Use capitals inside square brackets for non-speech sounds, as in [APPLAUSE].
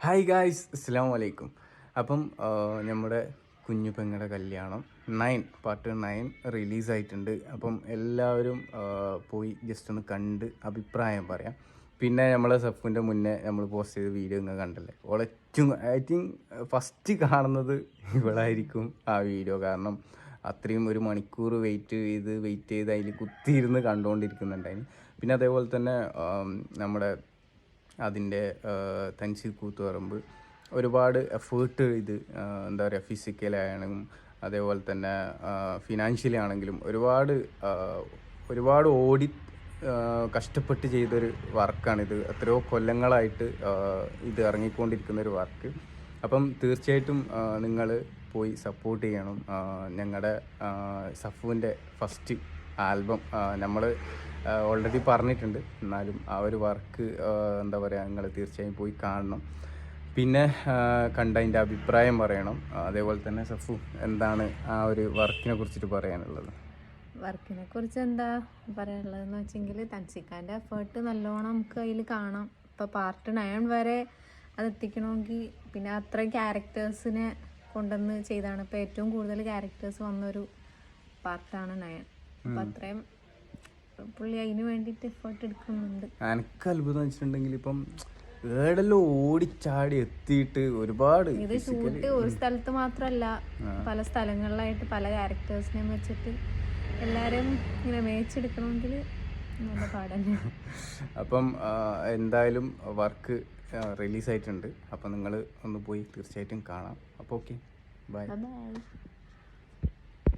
Hi guys അസ്സാം വലൈക്കും അപ്പം നമ്മുടെ കുഞ്ഞു പെങ്ങളുടെ കല്യാണം നയൻ പാർട്ട് നയൻ റിലീസായിട്ടുണ്ട് അപ്പം എല്ലാവരും പോയി ജസ്റ്റ് ഒന്ന് കണ്ട് അഭിപ്രായം പറയാം. പിന്നെ നമ്മളെ സഫുവിന്റെ മുന്നേ നമ്മൾ പോസ്റ്റ് ചെയ്ത വീഡിയോ ഇങ്ങനെ കണ്ടല്ലേ? ഒളച്ചും ഐ തിങ്ക് ഫസ്റ്റ് കാണുന്നത് ഇവളായിരിക്കും ആ വീഡിയോ കാരണം അത്രയും ഒരു മണിക്കൂർ വെയിറ്റ് ചെയ്ത് വെയിറ്റ് ചെയ്ത് അതിൽ കുത്തിയിരുന്ന് കണ്ടുകൊണ്ടിരിക്കുന്നുണ്ടായിരുന്നു പിന്നെ അതേപോലെ തന്നെ നമ്മുടെ അതിന്റെ തൻസീർ കൂത്തുപറമ്പ്. ഒരുപാട് എഫേർട്ട് ഇത് എന്താ പറയുക ഫിസിക്കലായാലും അതേപോലെ തന്നെ ഫിനാൻഷ്യലി ആണെങ്കിലും ഒരുപാട് ഒരുപാട് ഓടി കഷ്ടപ്പെട്ട് ചെയ്തൊരു വർക്കാണിത്. എത്രയോ കൊല്ലങ്ങളായിട്ട് ഇത് ഇറങ്ങിക്കൊണ്ടിരിക്കുന്ന ഒരു വർക്ക്. അപ്പം തീർച്ചയായിട്ടും നിങ്ങൾ പോയി സപ്പോർട്ട് ചെയ്യണം. ഞങ്ങളുടെ സഫുവിന്റെ ഫസ്റ്റ് ആൽബം നമ്മൾ ഓൾറെഡി പറഞ്ഞിട്ടുണ്ട്. എന്നാലും ആ ഒരു വർക്ക് എന്താ പറയുക നിങ്ങൾ തീർച്ചയായും പോയി കാണണം. പിന്നെ കണ്ട കണ്ടതിന്റെ അഭിപ്രായം പറയണം. അതേപോലെ തന്നെ സഫു എന്താണ് ആ ഒരു വർക്കിനെ കുറിച്ചിട്ട് പറയാനുള്ളത്? വർക്കിനെ കുറിച്ച് എന്താ പറയാനുള്ളതെന്ന് വെച്ചെങ്കിൽ തൻസിക്കാന്റെ എഫേർട്ട് നല്ലോണം നമുക്ക് അതിൽ കാണാം. ഇപ്പോൾ പാർട്ട് നയൻ വരെ അത് എത്തിക്കണമെങ്കിൽ പിന്നെ അത്രയും ക്യാരക്ടേഴ്സിനെ കൊണ്ടുവന്ന് ചെയ്താണ്. ഇപ്പോൾ ഏറ്റവും കൂടുതൽ ക്യാരക്ടേഴ്സ് വന്നൊരു പാർട്ടാണ് നയൻ. അപ്പം അത്രയും പുള്ളി അതിന് വേണ്ടിയിട്ട് എഫേർട്ട് എടുക്കുന്നുണ്ട്. എനിക്ക് അത്ഭുതം വെച്ചിട്ടുണ്ടെങ്കിൽ ഇപ്പം ഏടെല്ലാം ഓടിച്ചാടി എത്തിയിട്ട് ഒരുപാട് ഇത് ഷൂട്ട് ഒരു സ്ഥലത്ത് മാത്രമല്ല പല സ്ഥലങ്ങളിലായിട്ട് പല ക്യാരക്ടേഴ്സിനെയും വെച്ചിട്ട് എല്ലാരും ഇങ്ങനെ മേച്ചെടുക്കണമെങ്കിൽ നല്ല പാടന്നെ [LAUGHS] അപ്പം എന്തായാലും വർക്ക് റിലീസായിട്ടുണ്ട് അപ്പം നിങ്ങൾ ഒന്ന് പോയി തീർച്ചയായിട്ടും കാണാം. അപ്പോൾ ഓക്കെ ബൈ ബൈ